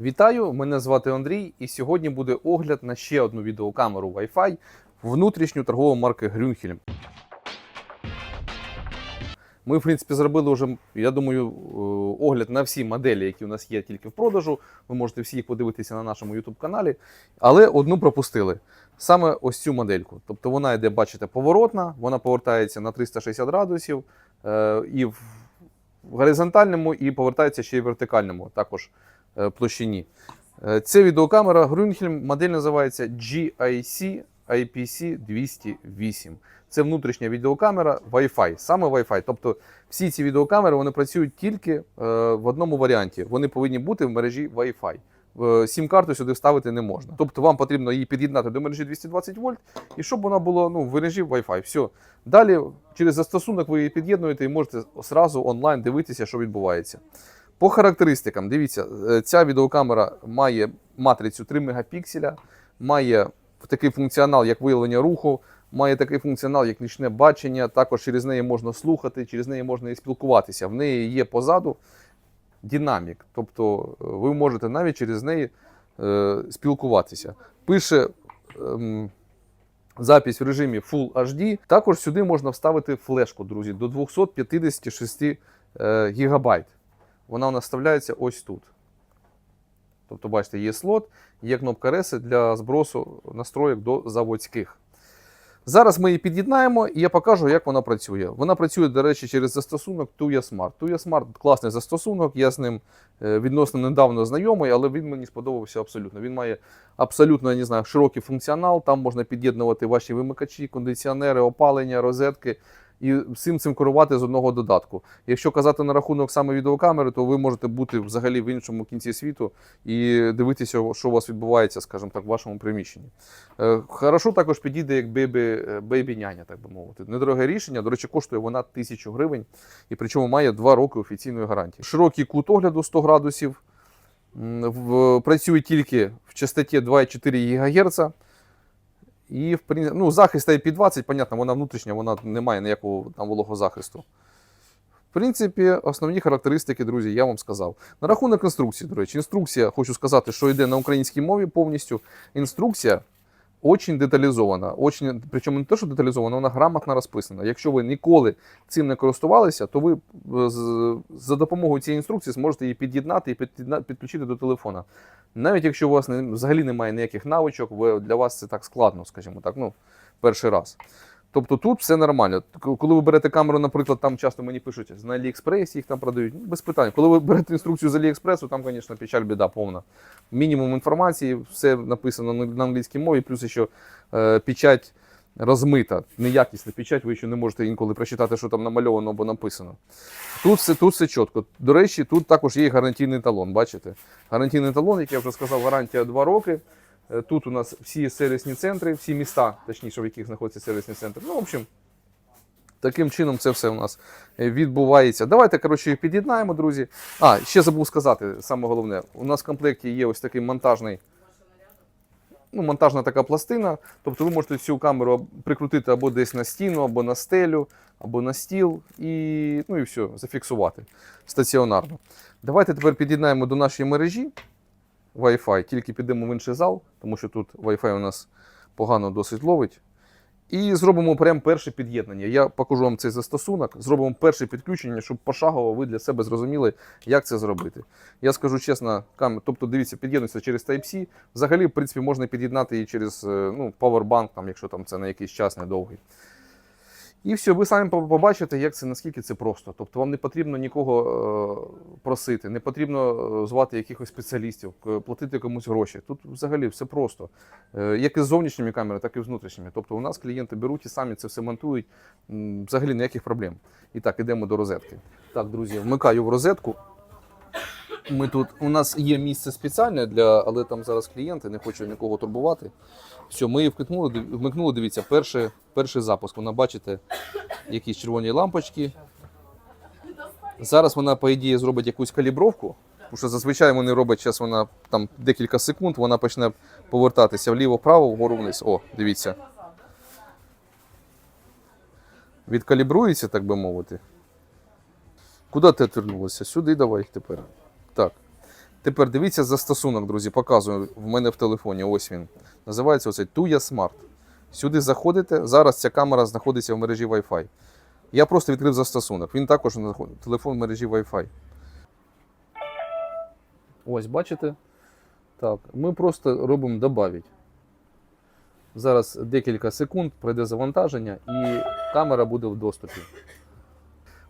Вітаю! Мене звати Андрій, і сьогодні буде огляд на ще одну відеокамеру Wi-Fi внутрішню торгову марки Grünhelm. Ми, в принципі, зробили вже, я думаю, е, огляд на всі моделі, які у нас є тільки в продажу. Ви можете всі їх подивитися на нашому YouTube каналі. Але одну пропустили. Саме ось цю модельку. Тобто вона йде, бачите, поворотна, вона повертається на 360 градусів е, і в горизонтальному, і повертається ще й в вертикальному також площині. Е, Це відеокамера Grünhelm, модель називається GIC IPC 208. Це внутрішня відеокамера Wi-Fi, саме Wi-Fi. Тобто всі ці відеокамери вони працюють тільки е, в одному варіанті. Вони повинні бути в мережі Wi-Fi. Е, Сім-карту сюди вставити не можна. Тобто вам потрібно її під'єднати до мережі 220 вольт, і щоб вона була ну, в мережі Wi-Fi. Все. Далі через застосунок ви її під'єднуєте і можете одразу онлайн дивитися, що відбувається. По характеристикам, дивіться, е, ця відеокамера має матрицю 3 мегапікселя, має такий функціонал, як виявлення руху, має такий функціонал, як нічне бачення. Також через неї можна слухати, через неї можна і спілкуватися. В неї є позаду динамік, тобто е, ви можете навіть через неї е, спілкуватися. Пише. ем, Запись в режимі Full HD. Також сюди можна вставити флешку, друзі, до 256 е, гігабайт. Вона у нас вставляється ось тут. Тобто, бачите, є слот, є кнопка реси для збросу настроїк до заводських. Зараз ми її під'єднаємо і я покажу, як вона працює. Вона працює, до речі, через застосунок Tuya Smart. Tuya Smart класний застосунок, я з ним е, відносно недавно знайомий, але він мені сподобався абсолютно. Він має абсолютно я не знаю, широкий функціонал. Там можна під'єднувати ваші вимикачі, кондиціонери, опалення, розетки. І всім цим керувати з одного додатку. Якщо казати на рахунок саме відеокамери, то ви можете бути взагалі в іншому кінці світу і дивитися, що у вас відбувається, скажімо так, в вашому приміщенні. Е, Хорошо також підійде як бейбі, бейбі няня, так би мовити. Недороге рішення. До речі, коштує вона 1000 гривень, і причому має 2 роки офіційної гарантії. Широкий кут огляду 100 градусів. Працює тільки в частоті 2,4 ГГц. І в прин- ну, захист IP20, понятно, вона внутрішня, вона не має ніякого там вологозахисту. В принципі, основні характеристики, друзі, я вам сказав. На рахунок інструкції, до речі, інструкція, хочу сказати, що йде на українській мові повністю. Інструкція очень деталізована. Очень, причому не те, що деталізована, вона грамотно розписана. Якщо ви ніколи цим не користувалися, то ви е, за допомогою цієї інструкції зможете її під'єднати і підключити до телефона. Навіть якщо у вас не, взагалі немає ніяких навичок, ви, для вас це так складно, скажімо так, ну, перший раз. Тобто тут все нормально. Коли ви берете камеру, наприклад, там часто мені пишуть на AliExpress, їх там продають, ну, без питань. Коли ви берете інструкцію з AliExpress, там, звісно, печаль біда повна. Мінімум інформації, все написано на англійській мові, плюс ще е, печать розмита, неякісна печать, ви ще не можете інколи прочитати, що там намальовано або написано. Тут все, тут все чітко. До речі, тут також є гарантійний талон. Бачите? Гарантійний талон, як я вже сказав, гарантія 2 роки. Е, Тут у нас всі сервісні центри, всі міста, точніше, в яких знаходяться сервісні центри. Ну, в общем, таким чином це все у нас е, відбувається. Давайте, коротше, під'єднаємо, друзі. А, ще забув сказати, саме головне, у нас в комплекті є ось такий монтажний. Ну, монтажна така пластина. Тобто ви можете цю камеру прикрутити або десь на стіну, або на стелю, або на стіл, і, ну і все, зафіксувати стаціонарно. Давайте тепер під'єднаємо до нашої мережі Wi-Fi, тільки підемо в інший зал, тому що тут Wi-Fi у нас погано досить ловить. І зробимо прямо перше під'єднання. Я покажу вам цей застосунок, зробимо перше підключення, щоб пошагово ви для себе зрозуміли, як це зробити. Я скажу чесно, камер, тобто дивіться, під'єднується через Type-C. Взагалі, в принципі, можна під'єднати і через е, ну, Powerbank, там, якщо там це на якийсь час недовгий. І все, ви самі побачите, як це, наскільки це просто. Тобто вам не потрібно нікого е, просити, не потрібно е, звати якихось спеціалістів, платити комусь гроші. Тут взагалі все просто. Е, як із зовнішніми камерами, так і з внутрішніми. Тобто у нас клієнти беруть і самі це все монтують. Взагалі ніяких проблем. І так, ідемо до розетки. Так, друзі, вмикаю в розетку. Ми тут, у нас є місце спеціальне для, але там зараз клієнти, не хочу нікого турбувати. Все, ми її вмикнули, вмикнули, дивіться, перший, перший запуск. Вона бачите, якісь червоні лампочки. Зараз вона, по ідеї, зробить якусь калібровку. Тому що зазвичай вони роблять, зараз вона там декілька секунд, вона почне повертатися вліво-вправо, вгору вниз. О, дивіться. Відкалібрується, так би мовити. Куди ти відвернулася? Сюди давай тепер. Так. Тепер дивіться застосунок, друзі, показую в мене в телефоні. Ось він. Називається оцей Tuya Smart. Сюди заходите. Зараз ця камера знаходиться в мережі Wi-Fi. Я просто відкрив застосунок. Він також знаход- телефон в мережі Wi-Fi. Ось, бачите? Так, ми просто робимо добавить. Зараз декілька секунд пройде завантаження і камера буде в доступі.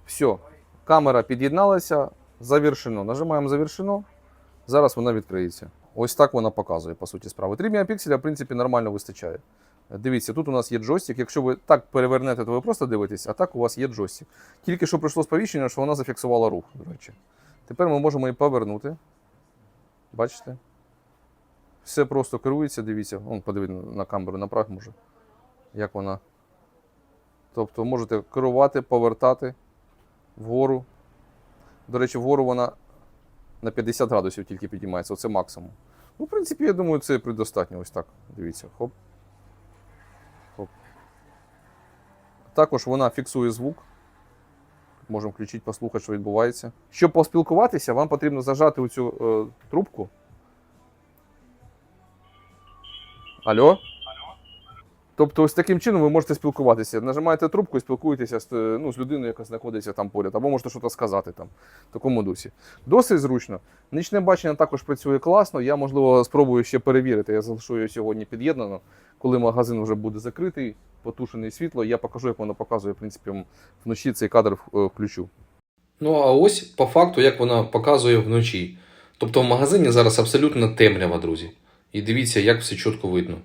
Все, камера під'єдналася, завершено. Нажимаємо завершено. Зараз вона відкриється. Ось так вона показує, по суті, справи. 3 мегапікселя, в принципі, нормально вистачає. Дивіться, тут у нас є джойстик. Якщо ви так перевернете, то ви просто дивитесь, а так у вас є джойстик. Тільки що прийшло сповіщення, що вона зафіксувала рух, до речі. Тепер ми можемо її повернути. Бачите? Все просто керується, дивіться. Вон, подивіться на камеру, направ може. Як вона. Тобто можете керувати, повертати вгору. До речі, вгору вона на 50 градусів тільки підіймається. Оце максимум. Ну, в принципі, я думаю, це предостатньо. Ось так. Дивіться. Хоп. Хоп. Також вона фіксує звук. Можемо включити, послухати, що відбувається. Щоб поспілкуватися, вам потрібно зажати у цю е, трубку. Алло? Тобто, ось таким чином ви можете спілкуватися. Нажимаєте трубку і спілкуєтеся з, е, ну, з людиною, яка знаходиться там поряд, або можете щось сказати там в такому дусі. Досить зручно. Нічне бачення також працює класно. Я, можливо, спробую ще перевірити. Я залишу його сьогодні під'єднано. Коли магазин вже буде закритий, потушене світло, я покажу, як воно показує, в принципі, вночі цей кадр е, включу. Ну а ось по факту, як вона показує вночі. Тобто в магазині зараз абсолютно темрява, друзі. І дивіться, як все чітко видно.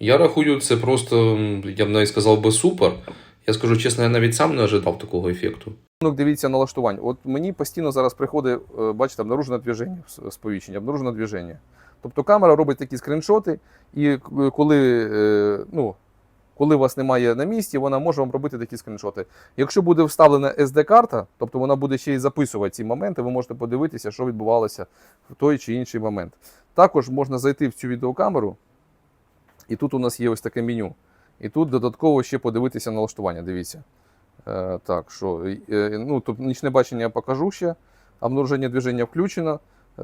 Я рахую, це просто, я б навіть сказав би супер. Я скажу чесно, я навіть сам не ожидав такого ефекту. Ну, дивіться налаштувань. От мені постійно зараз приходить, е, бачите, обнаружено движення, сповіщення, обнаружено движення. Тобто камера робить такі скріншоти, і коли, е, ну, коли вас немає на місці, вона може вам робити такі скріншоти. Якщо буде вставлена SD-карта, тобто вона буде ще й записувати ці моменти, ви можете подивитися, що відбувалося в той чи інший момент. Також можна зайти в цю відеокамеру, і тут у нас є ось таке меню. І тут додатково ще подивитися налаштування. Дивіться. Е, так, що, е, ну, тобто нічне бачення я покажу ще. Обнаруження движення включено. Е,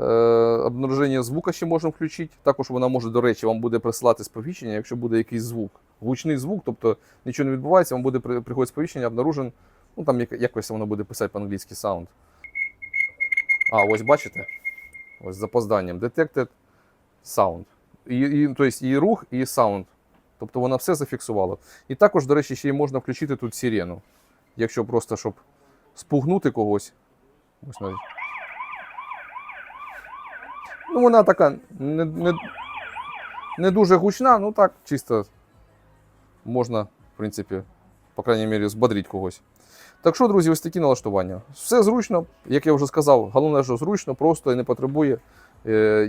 обнаруження звука ще можемо включити. Також вона може, до речі, вам буде присилати сповіщення, якщо буде якийсь звук. Гучний звук, тобто нічого не відбувається, вам буде при- приходити сповіщення, обнаружен. Ну там як- якось воно буде писати по-англійськи sound. А, ось бачите? Ось з запозданням. Detected sound. І, і, тобто і рух, і sound. Тобто вона все зафіксувала. І також, до речі, ще й можна включити тут сирену. Якщо просто щоб спугнути когось. Ось навіть. Ну, вона така не, не, не дуже гучна, ну так, чисто можна, в принципі, по крайній мірі, збодрити когось. Так що, друзі, ось такі налаштування. Все зручно, як я вже сказав, головне, що зручно, просто і не потребує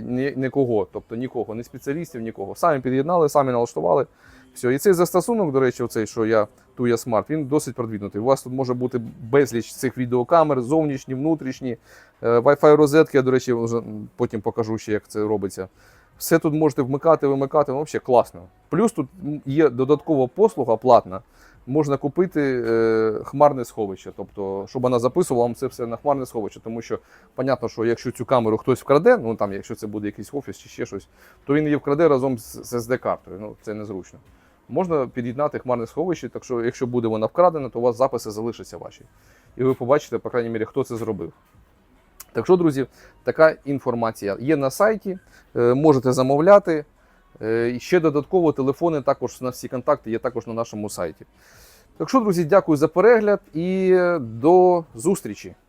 ні, нікого, тобто нікого, ні спеціалістів, нікого. Самі під'єднали, самі налаштували. Все. І цей застосунок, до речі, оцей, що я Tuya Smart, він досить продвинутий. У вас тут може бути безліч цих відеокамер, зовнішні, внутрішні, е, Wi-Fi розетки, я, до речі, вже потім покажу ще, як це робиться. Все тут можете вмикати, вимикати, ну, взагалі класно. Плюс тут є додаткова послуга платна. Можна купити е, хмарне сховище, тобто, щоб вона записувала вам це все на хмарне сховище. Тому що, понятно, що якщо цю камеру хтось вкраде, ну там, якщо це буде якийсь офіс чи ще щось, то він її вкраде разом з, SD-картою. Ну, це незручно. Можна під'єднати хмарне сховище, так що якщо буде вона вкрадена, то у вас записи залишаться ваші. І ви побачите, по крайній мірі, хто це зробив. Так що, друзі, така інформація є на сайті, е, можете замовляти. Е, І ще додатково телефони також на всі контакти є також на нашому сайті. Так що, друзі, дякую за перегляд і до зустрічі!